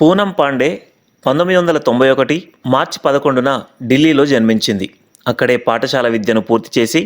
పూనం పాండే పంతొమ్మిది వందల తొంభై ఒకటి మార్చి పదకొండున ఢిల్లీలో జన్మించింది. అక్కడే పాఠశాల విద్యను పూర్తి చేసి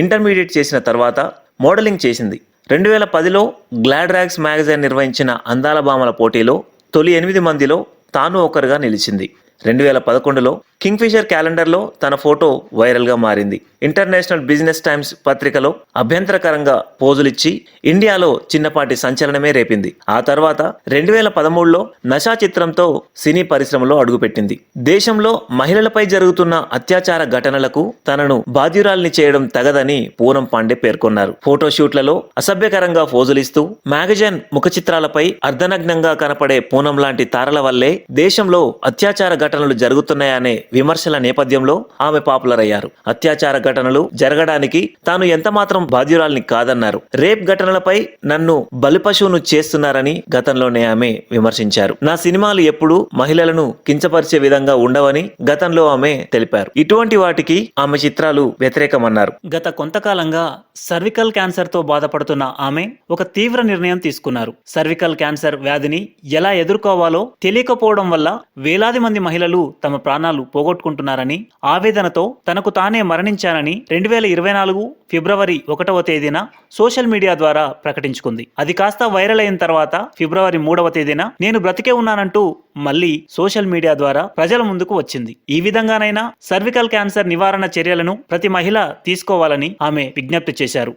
ఇంటర్మీడియట్ చేసిన తర్వాత మోడలింగ్ చేసింది. రెండు వేల పదిలో గ్లాడ్రాక్స్ మ్యాగజైన్ నిర్వహించిన అందాల భామల పోటీలో తొలి ఎనిమిది మందిలో తాను ఒకరుగా నిలిచింది. రెండు వేల పదకొండులో కింగ్ఫిషర్ క్యాలెండర్లో తన ఫోటో వైరల్గా మారింది. ఇంటర్నేషనల్ బిజినెస్ టైమ్స్ పత్రికలో అభ్యంతరకరంగా పోజులిచ్చి ఇండియాలో చిన్నపాటి సంచలనమే రేపింది. ఆ తర్వాత రెండు వేల పదమూడులో నషా చిత్రంతో సినీ పరిశ్రమలో అడుగుపెట్టింది. దేశంలో మహిళలపై జరుగుతున్న అత్యాచార ఘటనలకు తనను బాధ్యురాల్ని చేయడం తగదని పూనం పాండే పేర్కొన్నారు. ఫోటోషూట్లలో అసభ్యకరంగా పోజులిస్తూ మ్యాగజైన్ ముఖ చిత్రాలపై అర్ధనగ్నంగా కనపడే పూనం లాంటి తారల వల్లే దేశంలో అత్యాచార ఘటనలు జరుగుతున్నాయనే విమర్శల నేపథ్యంలో ఆమె పాపులర్ అయ్యారు అత్యాచార ఘటనలు జరగడానికి తాను ఎంతమాత్రం బాధ్యురాల్ని కాదన్నారు. రేప్ ఘటనలపై నన్ను బలిపశువును చేస్తున్నారని గతంలోనే ఆమె విమర్శించారు. నా సినిమాలు ఎప్పుడూ మహిళలను కించపరిచే విధంగా ఉండవని గతంలో ఆమె తెలిపారు. ఇటువంటి వాటికి ఆమె చిత్రాలు వ్యతిరేకమన్నారు. గత కొంతకాలంగా సర్వికల్ క్యాన్సర్తో బాధపడుతున్న ఆమె ఒక తీవ్ర నిర్ణయం తీసుకున్నారు. సర్వికల్ క్యాన్సర్ వ్యాధిని ఎలా ఎదుర్కోవాలో తెలియకపోవడం వల్ల వేలాది మంది మహిళలు తమ ప్రాణాలు పోగొట్టుకుంటున్నారని ఆవేదనతో తనకు తానే మరణించానని రెండు వేల ఇరవై నాలుగు ఫిబ్రవరి ఒకటవ తేదీన సోషల్ మీడియా ద్వారా ప్రకటించుకుంది. అది కాస్త వైరల్ అయిన తర్వాత ఫిబ్రవరి మూడవ తేదీన నేను బ్రతికే ఉన్నానంటూ మళ్ళీ సోషల్ మీడియా ద్వారా ప్రజల ముందుకు వచ్చింది. ఈ విధంగానైనా సర్వికల్ క్యాన్సర్ నివారణ చర్యలను ప్రతి మహిళ తీసుకోవాలని ఆమె విజ్ఞప్తి చేశారు.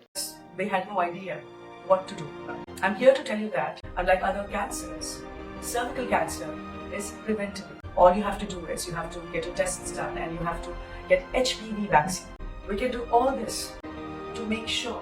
They had no idea what to do. I'm here to tell you that, unlike other cancers, cervical cancer is preventable. All you have to do is you have to get your tests done and you have to get HPV vaccine. We can do all this to make sure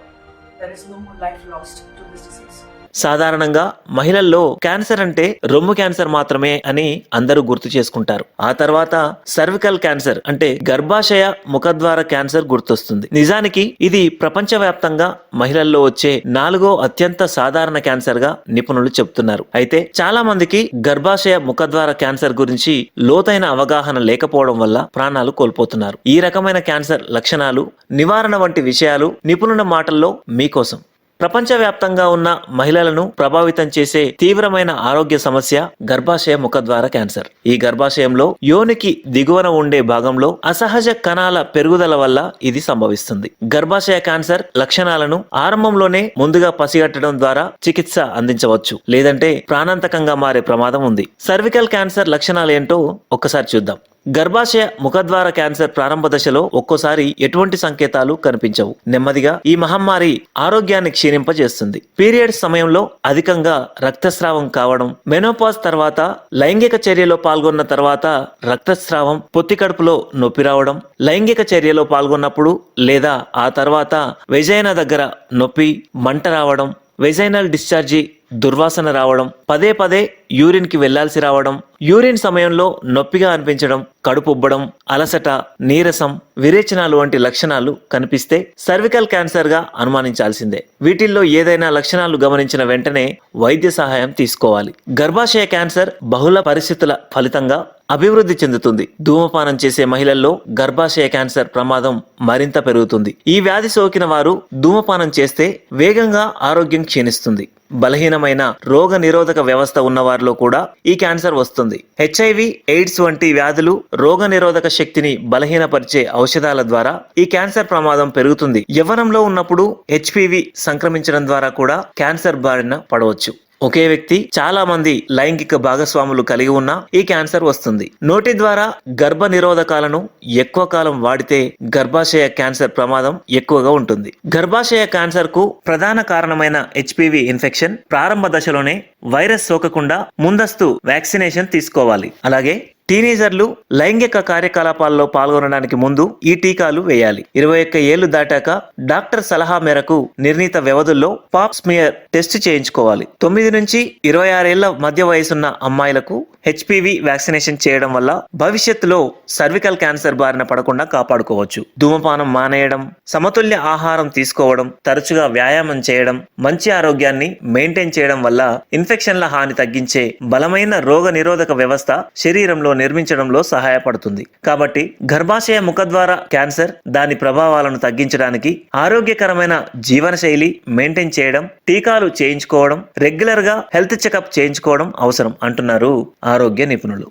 సాధారణంగా మహిళల్లో cancer అంటే రొమ్ము cancer మాత్రమే అని అందరూ గుర్తు చేసుకుంటారు. ఆ తర్వాత సర్వికల్ క్యాన్సర్ అంటే గర్భాశయ ముఖద్వార క్యాన్సర్ గుర్తొస్తుంది. నిజానికి ఇది ప్రపంచవ్యాప్తంగా మహిళల్లో వచ్చే నాలుగో అత్యంత సాధారణ క్యాన్సర్గా నిపుణులు చెబుతున్నారు అయితే చాలా మందికి గర్భాశయ ముఖద్వార క్యాన్సర్ గురించి లోతైన అవగాహన లేకపోవడం వల్ల ప్రాణాలు కోల్పోతున్నారు. ఈ రకమైన క్యాన్సర్ లక్షణాలు నివారణ వంటి విషయాలు నిపుణుల మాటల్లో మీకోసం. ప్రపంచవ్యాప్తంగా ఉన్న మహిళలను ప్రభావితం చేసే తీవ్రమైన ఆరోగ్య సమస్య గర్భాశయ ముఖద్వార క్యాన్సర్. ఈ గర్భాశయంలో యోనికి దిగువన ఉండే భాగంలో అసహజ కణాల పెరుగుదల వల్ల ఇది సంభవిస్తుంది. గర్భాశయ క్యాన్సర్ లక్షణాలను ఆరంభంలోనే ముందుగా పసిగట్టడం ద్వారా చికిత్స అందించవచ్చు. లేదంటే ప్రాణాంతకంగా మారే ప్రమాదం ఉంది. సర్వికల్ క్యాన్సర్ లక్షణాలు ఏంటో ఒక్కసారి చూద్దాం. గర్భాశయ ముఖద్వార క్యాన్సర్ ప్రారంభ దశలో ఒక్కోసారి ఎటువంటి సంకేతాలు కనిపించవు. నెమ్మదిగా ఈ మహమ్మారి ఆరోగ్యాన్ని క్షీణింపజేస్తుంది. పీరియడ్స్ సమయంలో అధికంగా రక్తస్రావం కావడం మెనోపాజ్ తర్వాత లైంగిక చర్యలో పాల్గొన్న తర్వాత రక్తస్రావం పొత్తి కడుపులో నొప్పి రావడం లైంగిక చర్యలో పాల్గొన్నప్పుడు లేదా ఆ తర్వాత వెజైన దగ్గర నొప్పి మంట రావడం వెజైనల్ డిశ్చార్జి దుర్వాసన రావడం పదే పదే యూరిన్కి వెళ్ళాల్సి రావడం యూరిన్ సమయంలో నొప్పిగా అనిపించడం కడుపు ఉబ్బడం అలసట నీరసం విరేచనాలు వంటి లక్షణాలు కనిపిస్తే సర్వికల్ క్యాన్సర్గా అనుమానించాల్సిందే. వీటిల్లో ఏదైనా లక్షణాలు గమనించిన వెంటనే వైద్య సహాయం తీసుకోవాలి. గర్భాశయ క్యాన్సర్ బహుళ పరిస్థితుల ఫలితంగా అభివృద్ధి చెందుతుంది. ధూమపానం చేసే మహిళల్లో గర్భాశయ క్యాన్సర్ ప్రమాదం మరింత పెరుగుతుంది. ఈ వ్యాధి సోకిన వారు ధూమపానం చేస్తే వేగంగా ఆరోగ్యం క్షీణిస్తుంది. బలహీనమైన రోగ నిరోధక వ్యవస్థ ఉన్న వారిలో కూడా ఈ క్యాన్సర్ వస్తుంది. హెచ్ఐవి ఎయిడ్స్ వంటి వ్యాధులు రోగ నిరోధక శక్తిని బలహీనపరిచే ఔషధాల ద్వారా ఈ క్యాన్సర్ ప్రమాదం పెరుగుతుంది. యవ్వనంలో ఉన్నప్పుడు హెచ్పివి సంక్రమించడం ద్వారా కూడా క్యాన్సర్ బారిన పడవచ్చు. ఒకే వ్యక్తి చాలా మంది లైంగిక భాగస్వాములు కలిగి ఉన్న ఈ క్యాన్సర్ వస్తుంది. నోటి ద్వారా గర్భ నిరోధకాలను ఎక్కువ కాలం వాడితే గర్భాశయ క్యాన్సర్ ప్రమాదం ఎక్కువగా ఉంటుంది. గర్భాశయ క్యాన్సర్కు ప్రధాన కారణమైన హెచ్పివి ఇన్ఫెక్షన్ ప్రారంభ దశలోనే వైరస్ సోకకుండా ముందస్తు వ్యాక్సినేషన్ తీసుకోవాలి. అలాగే టీనేజర్లు లైంగిక కార్యకలాపాల్లో పాల్గొనడానికి ముందు ఈ టీకాలు వేయాలి. ఇరవై ఒక్క ఏళ్ళు దాటాక డాక్టర్ సలహా మేరకు నిర్ణీత వ్యవధుల్లో పాప్ స్మియర్ టెస్ట్ చేయించుకోవాలి. తొమ్మిది నుంచి ఇరవై ఆరేళ్ళ మధ్య వయసున్న అమ్మాయిలకు హెచ్పివి వ్యాక్సినేషన్ చేయడం వల్ల భవిష్యత్తులో సర్వికల్ క్యాన్సర్ బారిన పడకుండా కాపాడుకోవచ్చు. ధూమపానం మానేయడం సమతుల్య ఆహారం తీసుకోవడం తరచుగా వ్యాయామం చేయడం మంచి ఆరోగ్యాన్ని మెయింటైన్ చేయడం వల్ల ఇన్ఫెక్షన్ల హాని తగ్గించే బలమైన రోగ నిరోధక వ్యవస్థ శరీరంలో నిర్మించడంలో సహాయపడుతుంది. కాబట్టి గర్భాశయ ముఖద్వార క్యాన్సర్ దాని ప్రభావాలను తగ్గించడానికి ఆరోగ్యకరమైన జీవనశైలి మెయింటైన్ చేయడం టీకాలు చేయించుకోవడం రెగ్యులర్గా హెల్త్ చెకప్ చేయించుకోవడం అవసరం అంటున్నారు. ఆరోగ్య నిపుణులు.